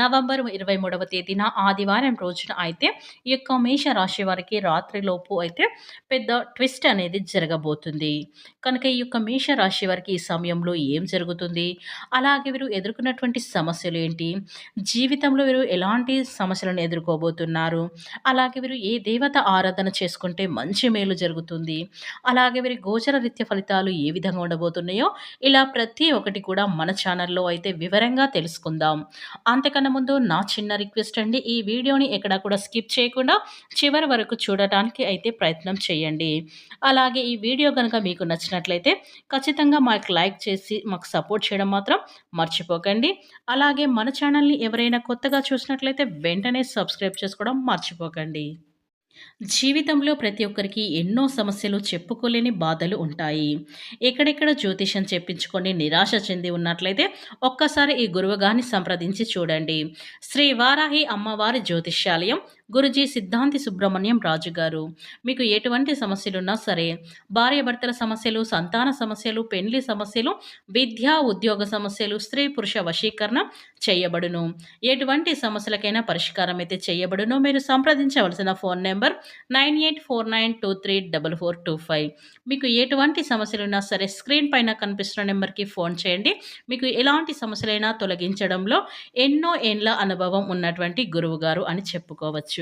November ఇరవై మూడవ తేదీన ఆదివారం రోజున అయితే ఈ యొక్క మేషరాశి వారికి రాత్రిలోపు అయితే పెద్ద ట్విస్ట్ అనేది జరగబోతుంది. కనుక ఈ యొక్క మేషరాశి వారికి ఈ సమయంలో ఏం జరుగుతుంది? అలాగే వీరు ఎదుర్కొన్నటువంటి సమస్యలు ఏంటి? జీవితంలో వీరు ఎలాంటి సమస్యలను ఎదుర్కోబోతున్నారు? అలాగే వీరు ఏ దేవత ఆరాధన చేసుకుంటే మంచి మేలు జరుగుతుంది? అలాగే వీరి గోచర రీత్య ఫలితాలు ఏ విధంగా ఉండబోతున్నాయో ఇలా ప్రతి ఒక్కటి కూడా మన ఛానల్లో అయితే వివరంగా తెలుసుకుందాం. అంతకన్నా ముందు నా చిన్న రిక్వెస్ట్ అండి. ఈ వీడియోని ఎక్కడ కూడా స్కిప్ చేయకుండా చివరి వరకు చూడటానికి అయితే ప్రయత్నం చేయండి. అలాగే ఈ వీడియో కనుక మీకు నచ్చినట్లయితే ఖచ్చితంగా మాకు లైక్ చేసి మాకు సపోర్ట్ చేయడం మాత్రం మర్చిపోకండి. అలాగే మన ఛానల్ని ఎవరైనా కొత్తగా చూసినట్లయితే వెంటనే సబ్స్క్రైబ్ చేసుకోవడం మర్చిపోకండి. జీవితంలో ప్రతి ఒక్కరికి ఎన్నో సమస్యలు చెప్పుకోలేని బాధలు ఉంటాయి. ఎక్కడెక్కడ జ్యోతిషం చెప్పించుకొని నిరాశ చెంది ఉన్నట్లయితే ఒక్కసారి ఈ గురువుగారిని సంప్రదించి చూడండి. శ్రీ వారాహి అమ్మవారి జ్యోతిష్యాలయం గురుజీ సిద్ధాంతి సుబ్రహ్మణ్యం రాజు గారు. మీకు ఎటువంటి సమస్యలున్నా సరే భార్యాభర్తల సమస్యలు సంతాన సమస్యలు పెండ్లి సమస్యలు విద్యా ఉద్యోగ సమస్యలు స్త్రీ పురుష వశీకరణ చేయబడును. ఎటువంటి సమస్యలకైనా పరిష్కారం అయితే చేయబడును. మీరు సంప్రదించవలసిన phone number nine eight four nine two three double four two five. మీకు ఎటువంటి సమస్యలున్నా సరే స్క్రీన్ పైన కనిపిస్తున్న నెంబర్కి ఫోన్ చేయండి. మీకు ఎలాంటి సమస్యలైనా తొలగించడంలో ఎన్నో ఏండ్ల అనుభవం ఉన్నటువంటి గురువు గారు అని చెప్పుకోవచ్చు.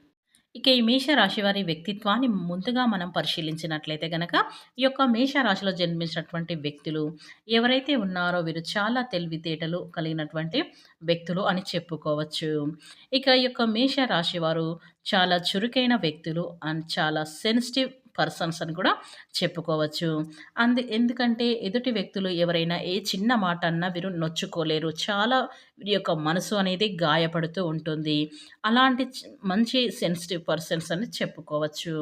ఇక ఈ మేషరాశి వారి వ్యక్తిత్వాన్ని ముందుగా మనం పరిశీలించినట్లయితే గనక ఈ యొక్క మేషరాశిలో జన్మించినటువంటి వ్యక్తులు ఎవరైతే ఉన్నారో వీరు చాలా తెలివితేటలు కలిగినటువంటి వ్యక్తులు అని చెప్పుకోవచ్చు. ఇక ఈ యొక్క మేషరాశి వారు చాలా చురుకైన వ్యక్తులు అండ్ చాలా సెన్సిటివ్ పర్సన్స్ అని కూడా చెప్పుకోవచ్చు. అందు ఎందుకంటే ఎదుటి వ్యక్తులు ఎవరైనా ఏ చిన్న మాట అన్నా వీరు నొచ్చుకోలేరు. చాలా వీరి యొక్క మనసు అనేది గాయపడుతూ ఉంటుంది. అలాంటి మంచి సెన్సిటివ్ పర్సన్స్ అని చెప్పుకోవచ్చు.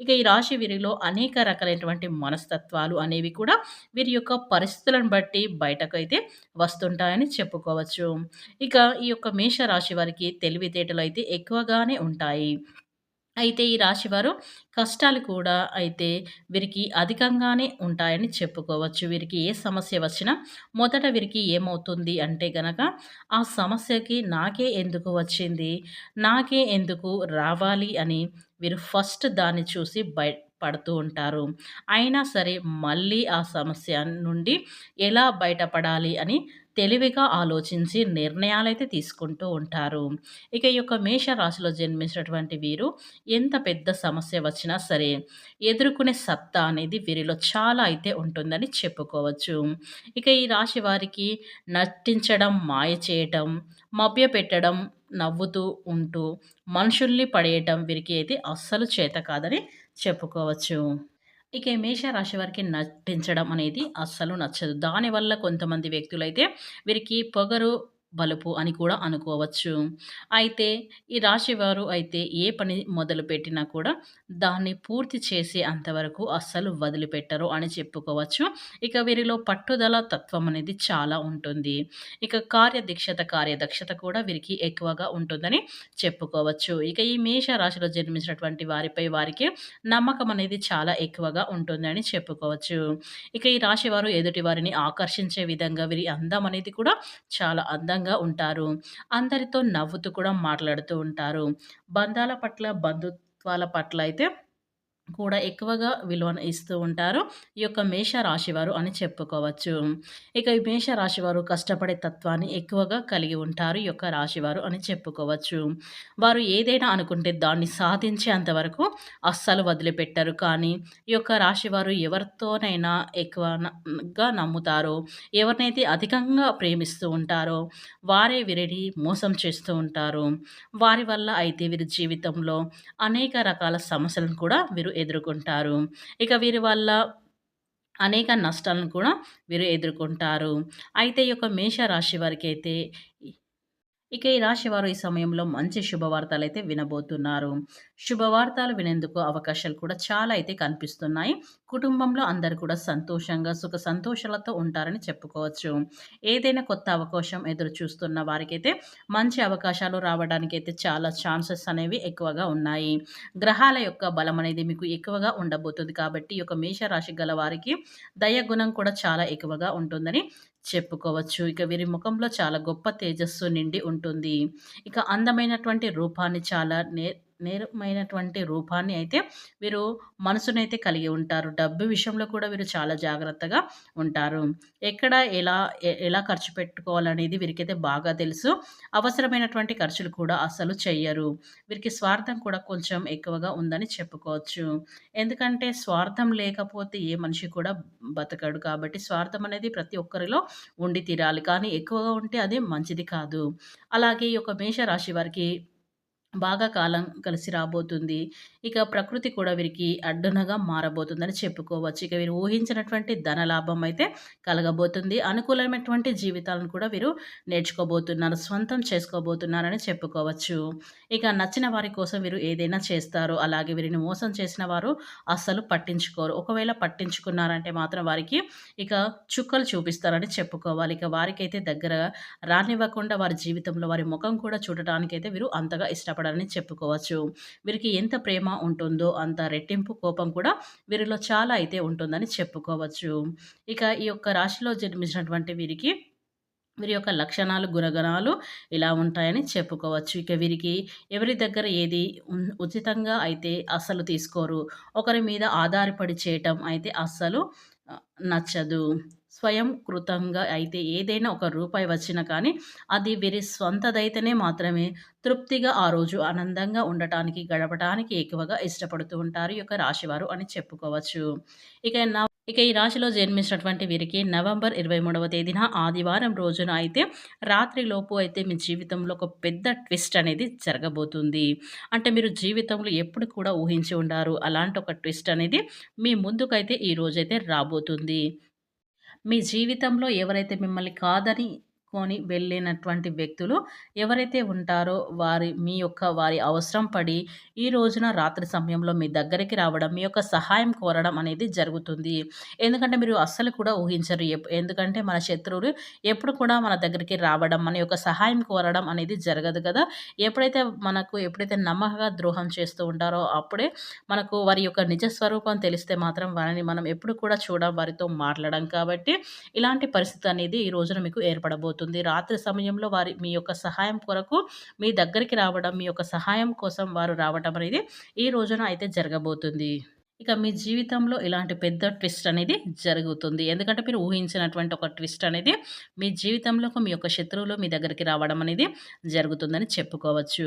ఇక ఈ రాశి వీరిలో అనేక రకాలైనటువంటి మనస్తత్వాలు అనేవి కూడా వీరి యొక్క పరిస్థితులను బట్టి బయటకు అయితే వస్తుంటాయని చెప్పుకోవచ్చు. ఇక ఈ యొక్క మేష రాశి వారికి తెలివితేటలు అయితే ఎక్కువగానే ఉంటాయి. అయితే ఈ రాశివారు కష్టాలు కూడా అయితే వీరికి అధికంగానే ఉంటాయని చెప్పుకోవచ్చు. వీరికి ఏ సమస్య వచ్చినా మొదట వీరికి ఏమవుతుంది అంటే గనక ఆ సమస్యకి నాకే ఎందుకు వచ్చింది? నాకే ఎందుకు రావాలి అని వీరు ఫస్ట్ దాన్ని చూసి బయ పడుతూ ఉంటారు. అయినా సరే మళ్ళీ ఆ సమస్య నుండి ఎలా బయటపడాలి అని తెలివిగా ఆలోచించి నిర్ణయాలైతే తీసుకుంటూ ఉంటారు. ఇక ఈ యొక్క మేషరాశిలో జన్మించినటువంటి వీరు ఎంత పెద్ద సమస్య వచ్చినా సరే ఎదుర్కొనే సత్తా అనేది వీరిలో చాలా అయితే ఉంటుందని చెప్పుకోవచ్చు. ఇక ఈ రాశి వారికి నటించడం మాయ చేయటం మభ్య పెట్టడం నవ్వుతూ ఉంటూ మనుషుల్ని పడేయటం వీరికి అయితే అస్సలు చేత కాదని చెప్పుకోవచ్చు. ఇక మేషరాశి వారికి నటించడం అనేది అస్సలు నచ్చదు. దానివల్ల కొంతమంది వ్యక్తులైతే వీరికి పొగరు బలుపు అని కూడా అనుకోవచ్చు. అయితే ఈ రాశివారు అయితే ఏ పని మొదలుపెట్టినా కూడా దాన్ని పూర్తి చేసే అంతవరకు అస్సలు వదిలిపెట్టరు అని చెప్పుకోవచ్చు. ఇక వీరిలో పట్టుదల తత్వం అనేది చాలా ఉంటుంది. ఇక కార్యదీక్షత కార్యదక్షత కూడా వీరికి ఎక్కువగా ఉంటుందని చెప్పుకోవచ్చు. ఇక ఈ మేష రాశిలో జన్మించినటువంటి వారిపై వారికి నమ్మకం అనేది చాలా ఎక్కువగా ఉంటుందని చెప్పుకోవచ్చు. ఇక ఈ రాశి వారు ఎదుటి వారిని ఆకర్షించే విధంగా వీరి అందం అనేది కూడా చాలా అందంగా సంతోషంగా ఉంటారు. అందరితో నవ్వుతూ కూడా మాట్లాడుతూ ఉంటారు. బంధాల పట్ల బంధుత్వాల పట్ల అయితే కూడా ఎక్కువగా విలువను ఇస్తూ ఉంటారు. ఈ యొక్క మేష రాశివారు అని చెప్పుకోవచ్చు. ఇక ఈ మేష రాశివారు కష్టపడే తత్వాన్ని ఎక్కువగా కలిగి ఉంటారు ఈ యొక్క రాశివారు అని చెప్పుకోవచ్చు. వారు ఏదైనా అనుకుంటే దాన్ని సాధించేంతవరకు అస్సలు వదిలిపెట్టరు. కానీ ఈ యొక్క రాశివారు ఎవరితోనైనా ఎక్కువగా నమ్ముతారో ఎవరినైతే అధికంగా ప్రేమిస్తూ ఉంటారో వారే వీరిని మోసం చేస్తూ ఉంటారు. వారి వల్ల అయితే వీరి జీవితంలో అనేక రకాల సమస్యలను కూడా వీరు ఎదుర్కొంటారు. ఇక వీరి వల్ల అనేక నష్టాలను కూడా వీరు ఎదుర్కొంటారు. అయితే ఈ యొక్క మేషరాశి వారికి అయితే ఇక ఈ రాశివారు ఈ సమయంలో మంచి శుభవార్తలు అయితే వినబోతున్నారు. శుభవార్తలు వినేందుకు అవకాశాలు కూడా చాలా అయితే కనిపిస్తున్నాయి. కుటుంబంలో అందరూ కూడా సంతోషంగా, సుఖ సంతోషాలతో ఉంటారని చెప్పుకోవచ్చు. ఏదైనా కొత్త అవకాశం ఎదురు చూస్తున్న వారికైతే మంచి అవకాశాలు రావడానికైతే చాలా ఛాన్సెస్ అనేవి ఎక్కువగా ఉన్నాయి. గ్రహాల యొక్క బలం అనేది మీకు ఎక్కువగా ఉండబోతుంది కాబట్టి, ఈ యొక్క మేషరాశి గల వారికి దయాగుణం కూడా చాలా ఎక్కువగా ఉంటుందని చెప్పుకోవచ్చు. ఇక వీరి ముఖంలో చాలా గొప్ప తేజస్సు నిండి ఉంటుంది. ఇక అందమైనటువంటి రూపాన్ని చాలా నే నేరమైనటువంటి రూపాన్ని అయితే వీరు మనసునైతే కలిగి ఉంటారు. డబ్బు విషయంలో కూడా వీరు చాలా జాగ్రత్తగా ఉంటారు. ఎక్కడ ఎలా ఎలా ఖర్చు పెట్టుకోవాలనేది వీరికైతే బాగా తెలుసు. అవసరమైనటువంటి ఖర్చులు కూడా అసలు చెయ్యరు. వీరికి స్వార్థం కూడా కొంచెం ఎక్కువగా ఉందని చెప్పుకోవచ్చు. ఎందుకంటే స్వార్థం లేకపోతే ఏ మనిషి కూడా బతకడు. కాబట్టి స్వార్థం అనేది ప్రతి ఒక్కరిలో ఉండి తీరాలి. కానీ ఎక్కువగా ఉంటే అది మంచిది కాదు. అలాగే ఈ యొక్క మేషరాశి వారికి బాగా కాలం కలిసి రాబోతుంది. ఇక ప్రకృతి కూడా వీరికి అడ్డునగా మారబోతుందని చెప్పుకోవచ్చు. ఇక వీరు ఊహించినటువంటి ధనలాభం అయితే కలగబోతుంది. అనుకూలమైనటువంటి జీవితాలను కూడా వీరు నేర్చుకోబోతున్నారు. స్వంతం చేసుకోబోతున్నారని చెప్పుకోవచ్చు. ఇక నచ్చిన వారి కోసం వీరు ఏదైనా చేస్తారు. అలాగే వీరిని మోసం చేసిన వారు అస్సలు పట్టించుకోరు. ఒకవేళ పట్టించుకున్నారంటే మాత్రం వారికి ఇక చుక్కలు చూపిస్తారని చెప్పుకోవాలి. ఇక వారికైతే దగ్గర రానివ్వకుండా వారి జీవితంలో వారి ముఖం కూడా చూడటానికైతే వీరు అంతగా ఇష్టపడరని చెప్పుకోవచ్చు. వీరికి ఎంత ప్రేమ ఉంటుందో అంత రెట్టింపు కోపం కూడా వీరిలో చాలా అయితే ఉంటుందని చెప్పుకోవచ్చు. ఇక ఈ యొక్క రాశిలో జన్మించినటువంటి వీరికి వీరి యొక్క లక్షణాలు, గుణగణాలు ఇలా ఉంటాయని చెప్పుకోవచ్చు. ఇక వీరికి ఎవరి దగ్గర ఏది ఉచితంగా అయితే అస్సలు తీసుకోరు. ఒకరి మీద ఆధారపడి చేయటం అయితే అస్సలు నచ్చదు. స్వయం కృతంగా అయితే ఏదైనా ఒక రూపాయి వచ్చినా కానీ అది వీరి స్వంతదైతేనే మాత్రమే తృప్తిగా ఆ రోజు ఆనందంగా ఉండటానికి, గడపటానికి ఎక్కువగా ఇష్టపడుతూ ఉంటారు ఈ యొక్క రాశివారు అని చెప్పుకోవచ్చు. ఇక నవ ఇక ఈ రాశిలో జన్మించినటువంటి వీరికి నవంబర్ 23వ తేదీన ఆదివారం రోజున అయితే రాత్రిలోపు అయితే మీ జీవితంలో ఒక పెద్ద ట్విస్ట్ అనేది జరగబోతుంది. అంటే మీరు జీవితంలో ఎప్పుడు కూడా ఊహించి ఉండారు. అలాంటి ఒక ట్విస్ట్ అనేది మీ ముందుకైతే ఈ రోజైతే రాబోతుంది. మీ జీవితంలో ఎవరైతే మిమ్మల్ని కాదని కొని వెళ్ళినటువంటి వ్యక్తులు ఎవరైతే ఉంటారో వారి మీ యొక్క వారి అవసరం పడి ఈ రోజున రాత్రి సమయంలో మీ దగ్గరికి రావడం మీ యొక్క సహాయం కోరడం అనేది జరుగుతుంది. ఎందుకంటే మీరు అస్సలు కూడా ఊహించరు ఎందుకంటే మన శత్రువులు ఎప్పుడు కూడా మన దగ్గరికి రావడం మన యొక్క సహాయం కోరడం అనేది జరగదు కదా. ఎప్పుడైతే మనకు ఎప్పుడైతే నమ్మకంగా ద్రోహం చేస్తూ ఉంటారో అప్పుడే మనకు వారి యొక్క నిజ స్వరూపం తెలిస్తే మాత్రం వారిని మనం ఎప్పుడు కూడా చూడ వారితో మాట్లాడడం కాబట్టి ఇలాంటి పరిస్థితి అనేది ఈ రోజున మీకు ఏర్పడబోతుంది. అవుతుంది రాత్రి సమయంలో వారి మీ యొక్క సహాయం కొరకు మీ దగ్గరికి రావడం మీ యొక్క సహాయం కోసం వారు రావడం అనేది ఈ రోజున అయితే జరగబోతుంది. ఇక మీ జీవితంలో ఇలాంటి పెద్ద ట్విస్ట్ అనేది జరుగుతుంది. ఎందుకంటే మీరు ఊహించినటువంటి ఒక ట్విస్ట్ అనేది మీ జీవితంలో మీ యొక్క శత్రువులు మీ దగ్గరికి రావడం అనేది జరుగుతుందని చెప్పుకోవచ్చు.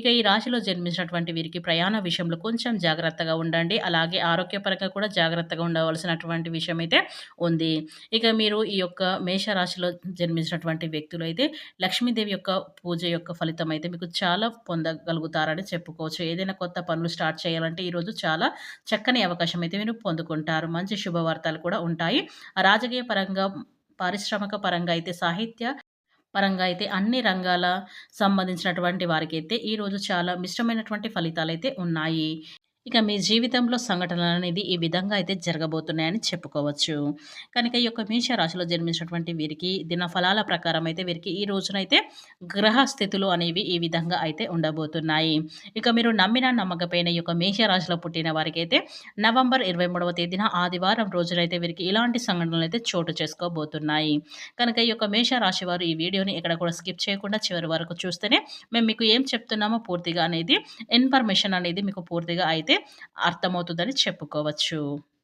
ఇక ఈ రాశిలో జన్మించినటువంటి వీరికి ప్రయాణ విషయంలో కొంచెం జాగ్రత్తగా ఉండండి. అలాగే ఆరోగ్యపరంగా కూడా జాగ్రత్తగా ఉండవలసినటువంటి విషయం అయితే ఉంది. ఇక మీరు ఈ యొక్క మేషరాశిలో జన్మించినటువంటి వ్యక్తులు అయితే లక్ష్మీదేవి యొక్క పూజ యొక్క ఫలితం అయితే మీకు చాలా పొందగలుగుతారని చెప్పుకోవచ్చు. ఏదైనా కొత్త పనులు స్టార్ట్ చేయాలంటే ఈరోజు చాలా చక్కని అవకాశం అయితే మీరు పొందుకుంటారు. మంచి శుభవార్తలు కూడా ఉంటాయి. రాజకీయ పరంగా పారిశ్రామిక పరంగా అయితే సాహిత్య పరంగా అయితే అన్ని రంగాల సంబంధించినటువంటి వారికైతే ఈరోజు చాలా మిశ్రమైనటువంటి ఫలితాలు అయితే ఉన్నాయి. ఇక మీ జీవితంలో సంఘటనలు అనేది ఈ విధంగా అయితే జరగబోతున్నాయని చెప్పుకోవచ్చు. కనుక ఈ యొక్క మేష రాశిలో జన్మించినటువంటి వీరికి దినఫలాల ప్రకారం అయితే వీరికి ఈ రోజునైతే గ్రహ స్థితులు అనేవి ఈ విధంగా అయితే ఉండబోతున్నాయి. ఇక మీరు నమ్మిన నమ్మకపోయిన ఈ యొక్క మేష రాశిలో పుట్టిన వారికి అయితే నవంబర్ ఇరవై మూడవ తేదీన ఆదివారం రోజునైతే వీరికి ఇలాంటి సంఘటనలు అయితే చోటు చేసుకోబోతున్నాయి. కనుక ఈ యొక్క మేష రాశి వారు ఈ వీడియోని ఎక్కడ కూడా స్కిప్ చేయకుండా చివరి వరకు చూస్తేనే మేము మీకు ఏం చెప్తున్నామో పూర్తిగా అనేది ఇన్ఫర్మేషన్ అనేది మీకు పూర్తిగా అయితే అయితే అర్థమవుతుందని చెప్పుకోవచ్చు.